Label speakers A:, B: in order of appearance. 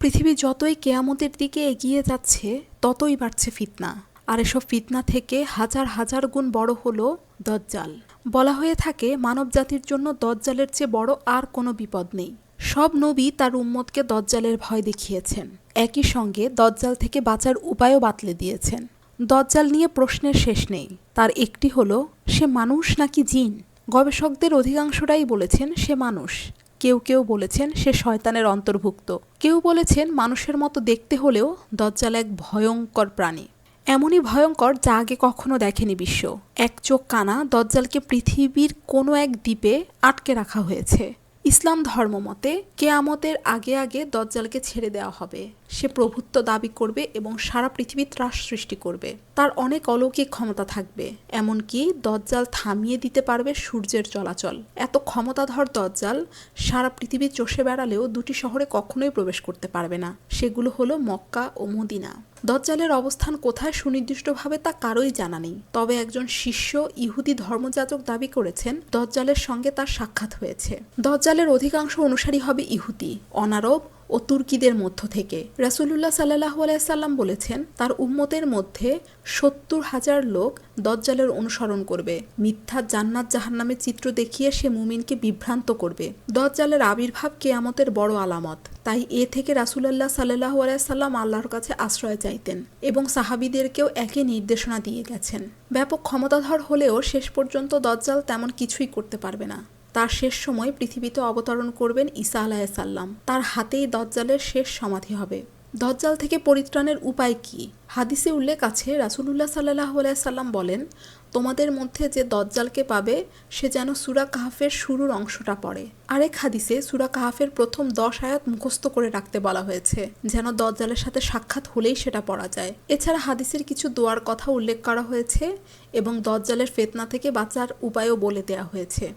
A: পৃথিবী যতই কেয়ামতের দিকে এগিয়ে যাচ্ছে, ততই বাড়ছে ফিতনা। আর এসব ফিতনা থেকে হাজার হাজার গুণ বড় হলো দজ্জাল। বলা হয়ে থাকে, মানবজাতির জন্য দজ্জালের চেয়ে বড় আর কোনো বিপদ নেই। সব নবী তার উম্মতকে দজ্জালের ভয় দেখিয়েছেন। একই সঙ্গে দজ্জাল থেকে বাঁচার উপায়ও বাতলে দিয়েছেন। দজ্জাল নিয়ে প্রশ্নের শেষ নেই। তার একটি হলো, সে মানুষ নাকি জিন? গবেষকদের অধিকাংশরাই বলেছেন, সে মানুষ। কেউ কেউ বলেছেন সে শয়তানের অন্তর্ভুক্ত। কেউ বলেছেন মানুষের মতো দেখতে হলেও দজ্জাল এক ভয়ঙ্কর প্রাণী। এমনই ভয়ঙ্কর যা আগে কখনো দেখেনি বিশ্ব। এক চোখ কানা দজ্জালকে পৃথিবীর কোনো এক দ্বীপে আটকে রাখা হয়েছে। ইসলাম ধর্ম মতে কেয়ামতের আগে আগে দজ্জালকে ছেড়ে দেওয়া হবে। সে প্রভুত্ব দাবি করবে এবং সারা পৃথিবী ত্রাস সৃষ্টি করবে। তার অনেক অলৌকিক ক্ষমতা থাকবে, এমনকি দজ্জাল থামিয়ে দিতে পারবে সূর্যের চলাচল। এত ক্ষমতাধর দজ্জাল সারা পৃথিবী চষে বেড়ালেও দুটি শহরে কখনোই প্রবেশ করতে পারবে না। সেগুলো হলো মক্কা ও মদিনা। দজ্জালের অবস্থান কোথায় সুনির্দিষ্টভাবে তা কারোই জানা নেই। তবে একজন শিষ্য ইহুদি ধর্মযাজক দাবি করেছেন, দজ্জালের সঙ্গে তার সাক্ষাৎ হয়েছে। দজ্জালের অধিকাংশ অনুসারী হবে ইহুদি। অনারব ও তুর্কিদের মধ্য থেকে। রাসুলুল্লাহ সাল্লাহ আলাইসাল্লাম বলেছেন, তার উম্মতের মধ্যে সত্তর হাজার লোক দজ্জালের অনুসরণ করবে। মিথ্যা জান্নাত জাহান্নামের চিত্র দেখিয়ে সে মুমিনকে বিভ্রান্ত করবে। দজ্জালের আবির্ভাব কেয়ামতের বড় আলামত। তাই এ থেকে রাসুলাল্লাহ সাল্লাহ আলাইসাল্লাম আল্লাহর কাছে আশ্রয় চাইতেন এবং সাহাবিদেরকেও একই নির্দেশনা দিয়ে গেছেন। ব্যাপক ক্ষমতাধর হলেও শেষ পর্যন্ত দজ্জাল তেমন কিছুই করতে পারবে না। তার শেষ সময় পৃথিবীতে অবতরণ করবেন ঈসা আলাহিসাল্লাম তার হাতেই দজ্জালের শেষ সমাধি হবে। দজ্জাল থেকে পরিত্রাণের উপায় কি? হাদিসে উল্লেখ আছে, রাসুলুল্লাহ সাল্লাহ সাল্লাম বলেন, তোমাদের মধ্যে যে দজ্জালকে পাবে, সে যেন সুরা কাহাফের শুরুর অংশটা পড়ে। আরেক হাদিসে সুরা কাহাফের প্রথম দশ আয়াত মুখস্থ করে রাখতে বলা হয়েছে, যেন দজ্জালের সাথে সাক্ষাৎ হলেই সেটা পড়া যায়। এছাড়া হাদিসের কিছু দোয়ার কথা উল্লেখ করা হয়েছে এবং দজ্জালের ফেতনা থেকে বাঁচার উপায়ও বলে দেওয়া হয়েছে।